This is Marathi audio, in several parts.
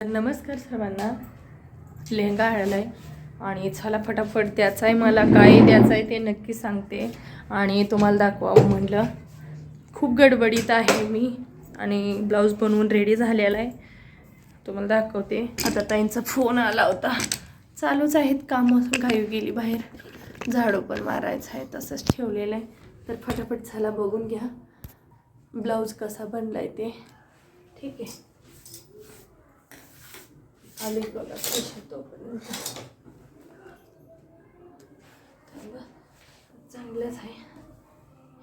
नमस्कार सर्वांना. लेहंगा आलेला आहे आणि चला फटाफट द्यायचा आहे मला काय द्यायचं आहे ते नक्की सांगते आणि तुम्हाला दाखवावं म्हटलं. खूप गडबडीत आहे मी आणि ब्लाऊज बनवून रेडी झालेला आहे तुम्हाला दाखवते. आता ताईंचा फोन आला होता. चालूच आहेत कामं. घाई गेली बाहेर. झाडू पण मारायचं आहे. तसंच ठेवलेलं आहे. तर फटाफट झाला बघून घ्या. ब्लाऊज कसा बनला आहे ते. ठीक आहे. बघा पैसे तोपर्यंत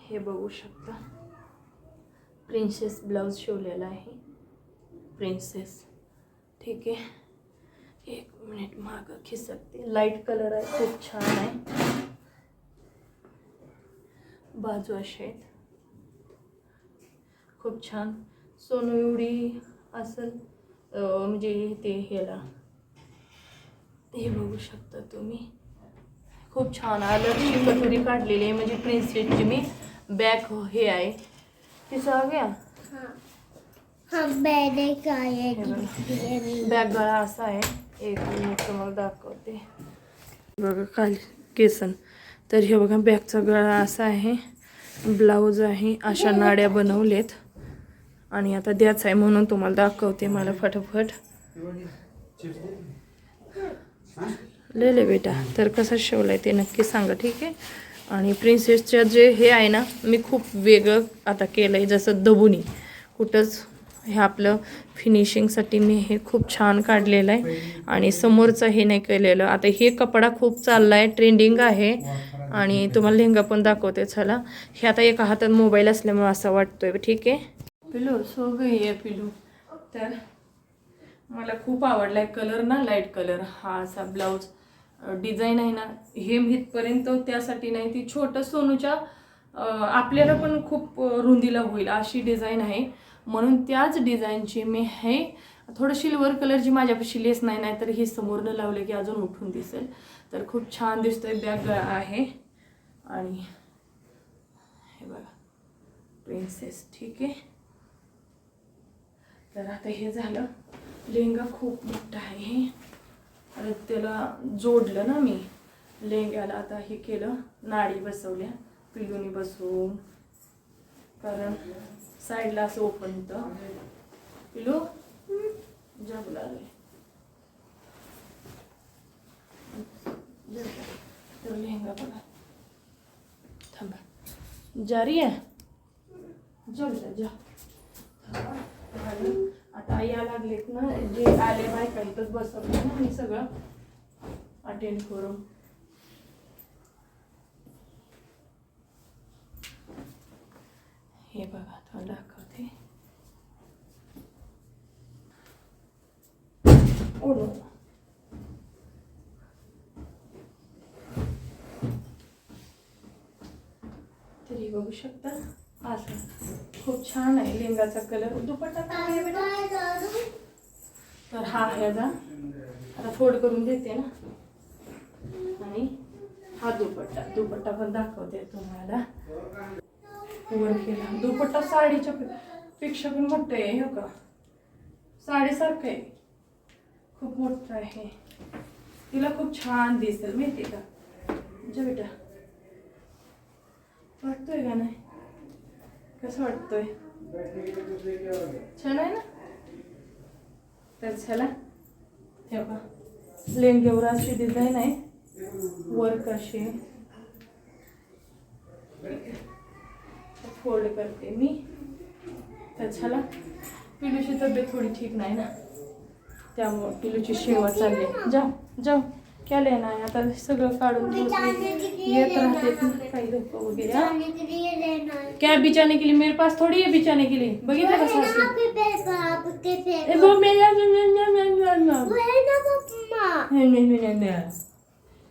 हे शकता. शिवलेला आहे. प्रिन्सेस ठीक आहे. एक मिनिट मागं खिसकते. लाईट कलर आहे. खूप छान आहे. बाजू अशा आहेत. खूप छान. सोनू एवढी असेल. म्हणजे ते ह्याला हे बघू शकता तुम्ही. खूप छान आलं ती कटोरी काढलेली आहे. म्हणजे प्रिन्सेसची मी बॅक हे आहे. हे बघा. बॅक गळा असा आहे. एक मिनिट तुम्हाला दाखवते. बघा खाली केसन. तर हे बघा बॅगचा गळा असा आहे. ब्लाऊज आहे. अशा नाड्या बनवलेत आणि आता द्याच आहे म्हणून तुम्हाला दाखवते मला फटाफट. ले ले बेटा तर कसं आहे ते नक्की सांगा ठीक आहे? आणि प्रिन्सेसच्या जे हे आहे ना मी खूप वेगळं आता केलं आहे जसं दबुनी. कुठंच हे आपलं फिनिशिंगसाठी मी हे खूप छान काढलेलं आहे. आणि समोरचं हे नाही केलेलं. आता हे कपडा खूप चालला आहे ट्रेंडिंग आहे. आणि तुम्हाला लेहंगा पण दाखवते चला. हे आता एका हातात मोबाईल असल्यामुळे असं वाटतोय ठीक आहे? पिलू सो गई आहे पिलू. तर मला खूप आवडला आहे कलर ना लाइट कलर. हा असा ब्लाऊज डिझाईन आहे ना हे इथपर्यंत त्यासाठी नाही ती छोटं सोनूच्या आपल्याला पण खूप रुंदीला होईल अशी डिझाईन आहे. म्हणून त्याच डिझाईनची मी हे थोडं सिल्वर कलरची माझ्यापाशी लेस नाही नाही तर हे समोरनं लावले की अजून उठून दिसेल. तर खूप छान दिसतोय बॅग आहे. आणि हे बघा प्रिन्सेस ठीक आहे. तर आता हे झालं. लेहंगा खूप मोठा आहे हे. त्याला जोडलं ना मी. लेहंग्याला आता हे केलं. नाडी बसवल्या. पिलूनी बसवून. कारण साईडला असं ओपन होतं. पिलू जग लागले. तर लेहंगा बघा. थांबा. जारी आहे? जग जा जा. आता या लागलेत ना जे आले बायका इथंच बसवले ना मी सगळं. अटेंड करून. हे बघा तुम्हाला दाखवते. ओढू तरी बघू शकता. असं. खूप छान आहे लिंगाचा कलर. दुपट्टा काय आहे बेटा? तर हा ह्याचा आता. फोड करून देते ना. आणि हा दुपट्टा. दुपट्टा पण दाखवते तुम्हाला. वर केला. दुपट्टा साडीच्या पेक्षा पण मोठं आहे हो का? साडीसारखं आहे. खूप मोठं आहे. तिला खूप छान दिसेल माहिती का? बेटा. वाटतोय का नाही? कसं वाटतोय? छान आहे ना? तर चला हे बघा लेंग्यावर अशी डिझाईन आहे. वर्क अशी. फोल्ड करते मी. तर चला पिलूची तब्येत थोडी ठीक नाही ना. त्यामुळं पिलूची सेवा चालली. जाऊ जाऊ. केलंय नाही आता सगळं काढून येत राहते काही लोक वगैरे हा? जाने के लिए लेना है। क्या बिचाने के लिए? मेरे पास थोड़ी है बिचाने के लिए। बघितलं का सासू आपके पैर पर आपके पैर ए, वो मेरा नहीं वो है ना पप्पा नहीं नहीं नहीं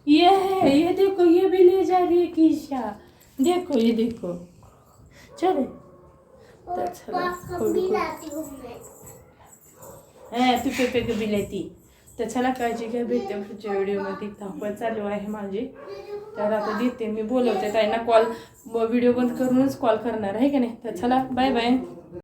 ये है ये देखो ये भी ले जा रही है कीशा। देखो ये देखो। चले। तर चला पापा खोलू, भी खोलू. लाती हूँ मैं। हा तू पे पे कभी लेती। तर चला काळजी घ्या भेटते पुढच्या व्हिडिओमध्ये. धावपळ चालू आहे माझी. तर आता देते मी बोलवते. ताईंना कॉल व्हिडिओ बंद करूनच कॉल करणार आहे का नाही? तर चला बाय बाय